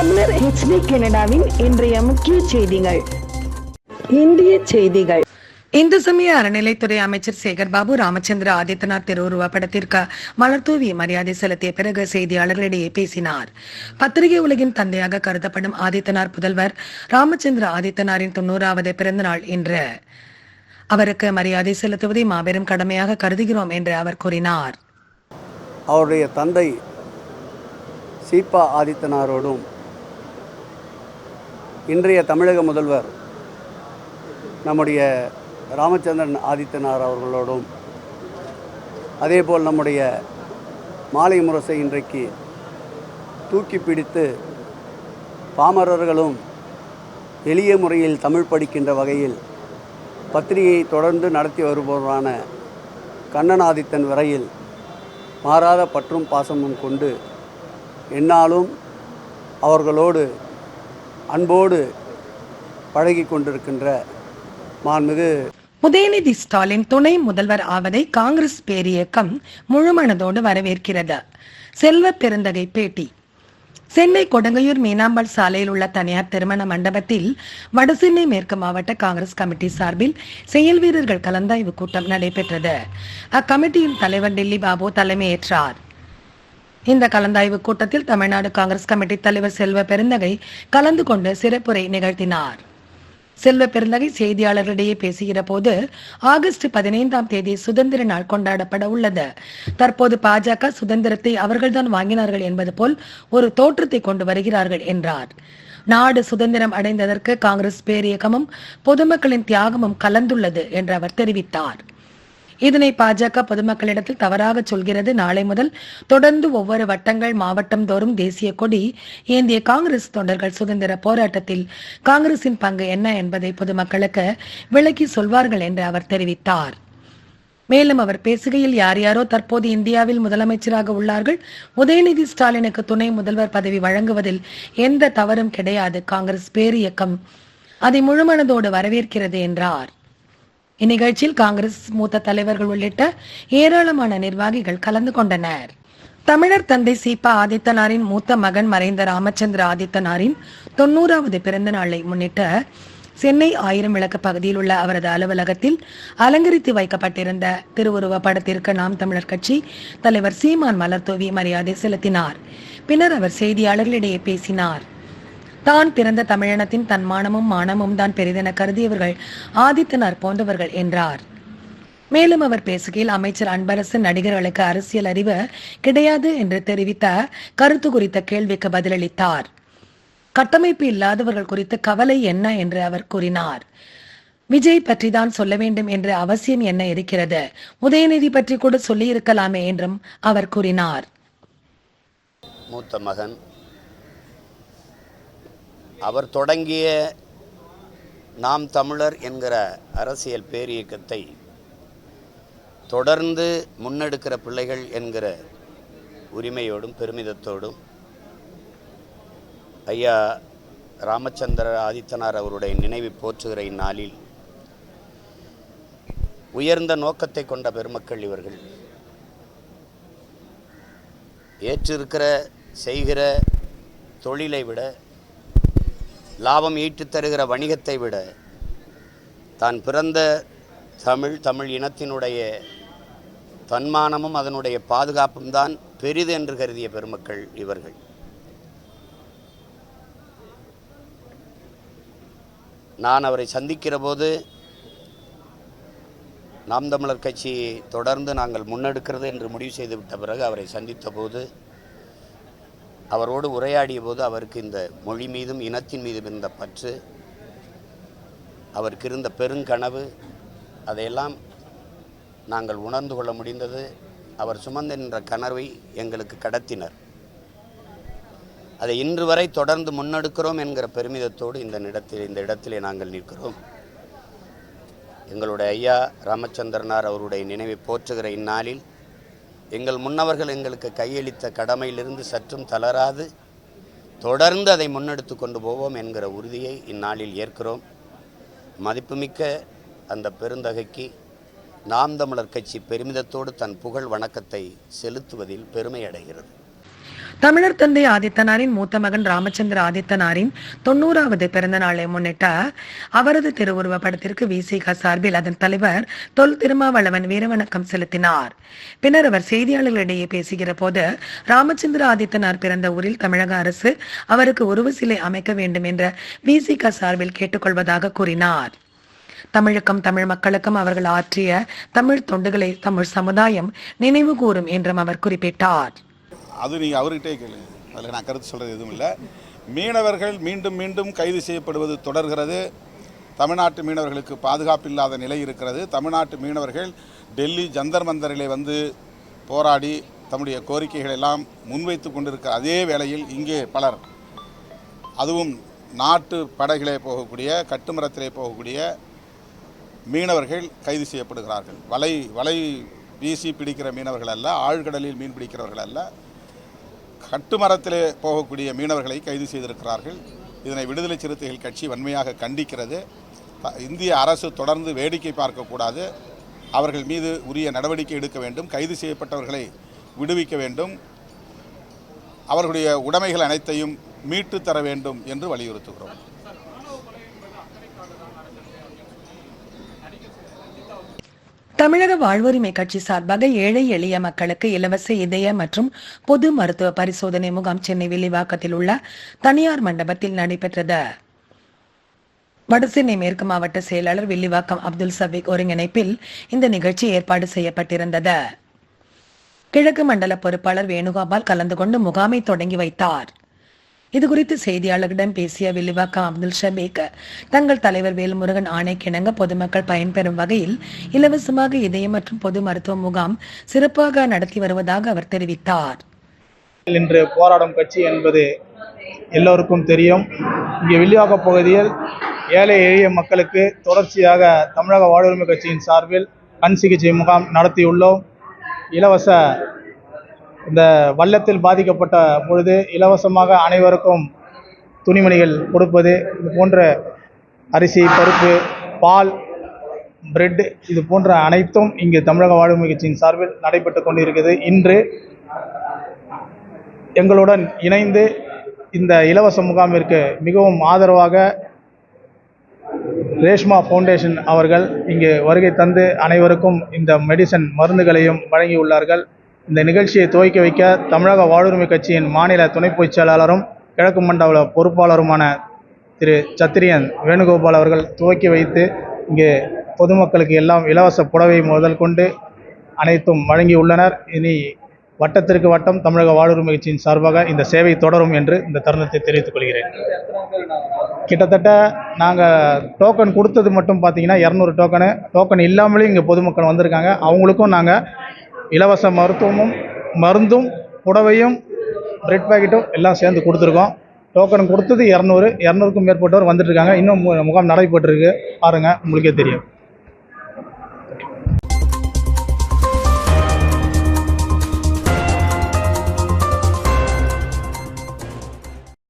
தமிழர் ஹெச்டி கனடாவின் இன்றைய முக்கிய செய்திகள். இந்திய செய்திகள். இந்து சமய அறநிலைத்துறை அமைச்சர் சேகர் பாபு ராமச்சந்திர ஆதித்தனார் திருவுருவ படத்திற்கு மலர்தூவி மரியாதை செலுத்திய பிறகு செய்தியாளர்களிடையே பேசினார். பத்திரிகை உலகின் தந்தையாக கருதப்படும் ஆதித்தனார் புதல்வர் ராமச்சந்திர ஆதித்தனாரின் தொண்ணூறாவது பிறந்த நாள் இன்று. அவருக்கு மரியாதை செலுத்துவதை மாபெரும் கடமையாக கருதுகிறோம் என்று அவர் கூறினார். அவருடைய தந்தை சீபா ஆதித்தனாரோடும் இன்றைய தமிழக முதல்வர் நம்முடைய ராமச்சந்திரன் ஆதித்தனார் அவர்களோடும் அதேபோல் நம்முடைய மாலை முரசை இன்றைக்கு தூக்கி பிடித்து பாமரர்களும் எளிய முறையில் தமிழ் படிக்கின்ற வகையில் பத்திரிகையை தொடர்ந்து நடத்தி வருபவரான கண்ணனாதித்தன் வரையில் மாறாத பற்றும் பாசமும் கொண்டு என்னாலும் அவர்களோடு அன்போடு பழகி கொண்டிருக்கின்ற மாண்புமிகு உதயநிதி ஸ்டாலின் துணை முதல்வர் ஆவதை காங்கிரஸ் பேரியக்கம் முழுமனதோடு வரவேற்கிறது. செல்வ பெருந்தகை பேட்டி. சென்னை கொடங்கையூர் மீனாம்பாள் சாலையில் உள்ள தனியார் திருமண மண்டபத்தில் வடசென்னை மேற்கு மாவட்ட காங்கிரஸ் கமிட்டி சார்பில் செயல் வீரர்கள் கலந்தாய்வு கூட்டம் நடைபெற்றது. அக்கமிட்டியின் தலைவர் டெல்லி பாபு தலைமையேற்றார். இந்த கலந்தாய்வு கூட்டத்தில் தமிழ்நாடு காங்கிரஸ் கமிட்டி தலைவர் செல்வ பெருந்தகை கலந்து கொண்டு சிறப்புரை நிகழ்த்தினார். செல்வ பெருந்தகை செய்தியாளர்களிடையே பேசுகிற போது ஆகஸ்ட் பதினைந்தாம் தேதி சுதந்திர நாள் கொண்டாடப்பட உள்ளது. தற்போது பாஜக சுதந்திரத்தை அவர்கள்தான் வாங்கினார்கள் என்பது போல் ஒரு தோற்றத்தை கொண்டு வருகிறார்கள் என்றார். நாடு சுதந்திரம் அடைந்ததற்கு காங்கிரஸ் பேரியக்கமும் பொதுமக்களின் தியாகமும் கலந்துள்ளது என்று அவர் தெரிவித்தார். இதனை பாஜக பொதுமக்களிடத்தில் தவறாக சொல்கிறது. நாளை முதல் தொடர்ந்து ஒவ்வொரு வட்டங்கள் மாவட்டம் தோறும் தேசிய கொடி ஏந்திய காங்கிரஸ் தொண்டர்கள் சுதந்திர போராட்டத்தில் காங்கிரசின் பங்கு என்ன என்பதை பொதுமக்களுக்கு விளக்கி சொல்வார்கள் என்று அவர் தெரிவித்தார். மேலும் அவர் பேசுகையில் யார் யாரோ தற்போது இந்தியாவில் முதலமைச்சராக உள்ளார்கள். உதயநிதி ஸ்டாலினுக்கு துணை முதல்வர் பதவி வழங்குவதில் எந்த தவறும் கிடையாது. காங்கிரஸ் பேரியக்கம் அதை முழுமனதோடு வரவேற்கிறது என்றார். இந்நிகழ்ச்சியில் காங்கிரஸ் மூத்த தலைவர்கள் உள்ளிட்ட ஏராளமான நிர்வாகிகள் கலந்து கொண்டனர். தமிழர் தந்தை சீபா ஆதித்தனாரின் மூத்த மகன் மறைந்த ராமச்சந்திர ஆதித்தனாரின் தொண்ணூறாவது பிறந்த நாளை முன்னிட்டு சென்னை ஆயிரம் விளக்கு பகுதியில் உள்ள அவரது அலுவலகத்தில் அலங்கரித்து வைக்கப்பட்டிருந்த திருவுருவ படத்திற்கு நாம் தமிழர் கட்சி தலைவர் சீமான் மலர்தூவி மரியாதை செலுத்தினார். பின்னர் அவர் செய்தியாளர்களிடையே பேசினார். தான் பிறந்த தமிழினத்தின் தன்மானமும் மானமும் தான் பெரிதென கருதியவர்கள் ஆதித்தனார் போன்றவர்கள் என்றார். மேலும் அவர் பேசுகையில் அமைச்சர் அன்பரசு நடிகர்களுக்கு அரசியல் அறிவு கிடையாது என்று தெரிவித்த கருத்து குறித்த கேள்விக்கு பதிலளித்தார். கட்டமைப்பு இல்லாதவர்கள் குறித்து கவலை என்ன என்று அவர் கூறினார். விஜய் பற்றி தான் சொல்ல வேண்டும் என்ற அவசியம் என்ன இருக்கிறது? உதயநிதி பற்றி கூட சொல்லி இருக்கலாமே என்றும் அவர் கூறினார். மூத்த மகன் அவர் தொடங்கிய நாம் தமிழர் என்கிற அரசியல் பேரியக்கத்தை தொடர்ந்து முன்னெடுக்கிற பிள்ளைகள் என்கிற உரிமையோடும் பெருமிதத்தோடும் ஐயா ராமச்சந்திர ஆதித்தனார் அவருடைய நினைவை போற்றுகிற இந்நாளில் உயர்ந்த நோக்கத்தை கொண்ட பெருமக்கள் இவர்கள் ஏற்றிருக்கிற செய்கிற தொழிலை விட லாபம் ஈட்டுத் தருகிற வணிகத்தை விட தான் பிறந்த தமிழ் தமிழ் இனத்தினுடைய தன்மானமும் அதனுடைய பாதுகாப்பும் தான் பெரிது என்று கருதிய பெருமக்கள் இவர்கள். நான் அவரை சந்திக்கிற போது நாம் தமிழர் கட்சி தொடர்ந்து நாங்கள் முன்னெடுக்கிறது என்று முடிவு செய்துவிட்ட பிறகு அவரை சந்தித்த போது அவரோடு உரையாடிய போது அவருக்கு இந்த மொழி மீதும் இனத்தின் மீதும் இருந்த பற்று அவருக்கு இருந்த பெருங்கனவு அதையெல்லாம் நாங்கள் உணர்ந்து கொள்ள முடிந்தது. அவர் சுமந்து நின்ற கனவை எங்களுக்கு கடத்தினர். அதை இன்று வரை தொடர்ந்து முன்னெடுக்கிறோம் என்கிற பெருமிதத்தோடு இந்த இடத்தில் இந்த இடத்திலே நாங்கள் நிற்கிறோம். எங்களுடைய ஐயா ராமச்சந்திரனார் அவருடைய நினைவை போற்றுகிற இந்நாளில் எங்கள் முன்னவர்கள் எங்களுக்கு கையளித்த கடமையிலிருந்து சற்றும் தளராது தொடர்ந்து அதை முன்னெடுத்து கொண்டு போவோம் என்கிற உறுதியை இந்நாளில் ஏற்கிறோம். மதிப்புமிக்க அந்த பெருந்தகைக்கு நாம் தமிழர் கட்சி பெருமிதத்தோடு தன் புகழ் வணக்கத்தை செலுத்துவதில் பெருமை அடைகிறது தமிழர் தந்தை ஆதித்தனாரின் மூத்த மகன் ராமச்சந்திர ஆதித்தனாரின் தொண்ணூறாவது பிறந்த நாளை முன்னிட்ட அவரது திருவுருவ படத்திற்கு விசிக சார்பில் அதன் தலைவர் தொல் திருமாவளவன் வீரவணக்கம் செலுத்தினார். பின்னர் அவர் செய்தியாளர்களிடையே பேசுகிற போது ராமச்சந்திர ஆதித்தனார் பிறந்த ஊரில் தமிழக அரசு அவருக்கு உருவ சிலை அமைக்க வேண்டும் என்ற விசிக சார்பில் கேட்டுக்கொள்வதாக கூறினார். தமிழுக்கும் தமிழ் மக்களுக்கும் அவர்கள் ஆற்றிய தமிழ் தொண்டுகளை தமிழ் சமுதாயம் நினைவு கூறும் என்றும் அவர் குறிப்பிட்டார். அது நீங்கள் அவர்கிட்டே கேளுங்க. அதில் நான் கருத்து சொல்கிறது எதுவும் இல்லை. மீனவர்கள் மீண்டும் மீண்டும் கைது செய்யப்படுவது தொடர்கிறது. தமிழ்நாட்டு மீனவர்களுக்கு பாதுகாப்பு இல்லாத நிலை இருக்கிறது. தமிழ்நாட்டு மீனவர்கள் டெல்லி ஜந்தர் மந்தரிலே வந்து போராடி தம்முடைய கோரிக்கைகள் எல்லாம் முன்வைத்து கொண்டிருக்கிற அதே வேளையில் இங்கே பலர் அதுவும் நாட்டு படகிலே போகக்கூடிய கட்டுமரத்திலே போகக்கூடிய மீனவர்கள் கைது செய்யப்படுகிறார்கள். வலை வலை வீசி பிடிக்கிற மீனவர்கள் அல்ல ஆழ்கடலில் மீன் பிடிக்கிறவர்கள் அல்ல. கட்டுமரத்திலே போகக்கூடிய மீனவர்களை கைது செய்திருக்கிறார்கள். இதனை விடுதலை சிறுத்தைகள் கட்சி வன்மையாக கண்டிக்கிறது. இந்திய அரசு தொடர்ந்து வேடிக்கை பார்க்கக்கூடாது. அவர்கள் மீது உரிய நடவடிக்கை எடுக்க வேண்டும். கைது செய்யப்பட்டவர்களை விடுவிக்க வேண்டும். அவர்களுடைய உடைமைகள் அனைத்தையும் மீட்டு தர வேண்டும் என்று வலியுறுத்துகிறோம். தமிழக வாழ்வுரிமை கட்சி சார்பாக ஏழை எளிய மக்களுக்கு இலவச இதய மற்றும் பொது மருத்துவ பரிசோதனை முகாம் சென்னை வில்லிவாக்கத்தில் உள்ள தனியார் மண்டபத்தில் நடைபெற்றது. வடசென்னை மேற்கு மாவட்ட செயலாளர் வில்லிவாக்கம் அப்துல் சபிக் ஒருங்கிணைப்பில் இந்த நிகழ்ச்சி ஏற்பாடு செய்யப்பட்டிருந்தது. கிழக்கு மண்டல பொறுப்பாளர் வேணுகோபால் கலந்து கொண்டு முகாமை தொடங்கி வைத்தார். இதுகுறித்து செய்தியாளர்களிடம் பேசிய வில்லிவாக்கம் அப்துல் ஷபீக் தங்கள் தலைவர் வேல்முருகன் ஆணைக்கிணங்க பொதுமக்கள் பயன்பெறும் வகையில் இலவசமாக இதயம் மற்றும் பொது மருத்துவ முகாம் சிறப்பாக நடத்தி வருவதாக அவர் தெரிவித்தார். இன்று போராடும் கட்சி என்பது எல்லோருக்கும் தெரியும். இங்கே வில்லிவாக்க பகுதியில் ஏழை எளிய மக்களுக்கு தொடர்ச்சியாக தமிழக வாழ்வுரிமை கட்சியின் சார்பில் கண் சிகிச்சை முகாம் நடத்தியுள்ளோம். இலவச இந்த வள்ளத்தில் பாதிக்கப்பட்ட பொழுது இலவசமாக அனைவருக்கும் துணிமணிகள் கொடுப்பது இது போன்ற அரிசி பருப்பு பால் பிரெட் இது போன்ற அனைத்தும் இங்கு தமிழக வாழ்வு கட்சியின் சார்பில் நடைபெற்று கொண்டிருக்கிறது. இன்று எங்களுடன் இணைந்து இந்த இலவச முகாமிற்கு மிகவும் ஆதரவாக ரேஷ்மா ஃபவுண்டேஷன் அவர்கள் இங்கு வருகை தந்து அனைவருக்கும் இந்த மெடிசன் மருந்துகளையும் வழங்கியுள்ளார்கள். இந்த நிகழ்ச்சியை துவக்கி வைக்க தமிழக வாழ்வுரிமை கட்சியின் மாநில துணை பொதுச் செயலாளரும் கிழக்கு மண்டல பொறுப்பாளருமான திரு சத்திரியன் வேணுகோபால் அவர்கள் துவக்கி வைத்து இங்கே பொதுமக்களுக்கு எல்லாம் இலவச புடவை முதல் கொண்டு அனைத்தும் வழங்கியுள்ளனர் இனி வட்டத்திற்கு வட்டம் தமிழக வாழ்வுரிமை கட்சியின் சார்பாக இந்த சேவை தொடரும் என்று இந்த தருணத்தை தெரிவித்துக் கொள்கிறேன். கிட்டத்தட்ட நாங்கள் டோக்கன் கொடுத்தது மட்டும் பார்த்தீங்கன்னா இரநூறு டோக்கனு டோக்கன் இல்லாமலே இங்கே பொதுமக்கள் வந்திருக்காங்க. அவங்களுக்கும் நாங்கள் இலவச மருத்துவமும் மருந்தும் புடவையும் பிரெட் பாக்கெட்டும் எல்லாம் சேர்ந்து கொடுத்துருக்கோம். டோக்கன் கொடுத்தது இரநூறு இரநூறுக்கும் மேற்பட்டவர் வந்துட்டுருக்காங்க இன்னும் முகாம் நடைபெற்றிருக்கு. பாருங்கள் உங்களுக்கே தெரியும்.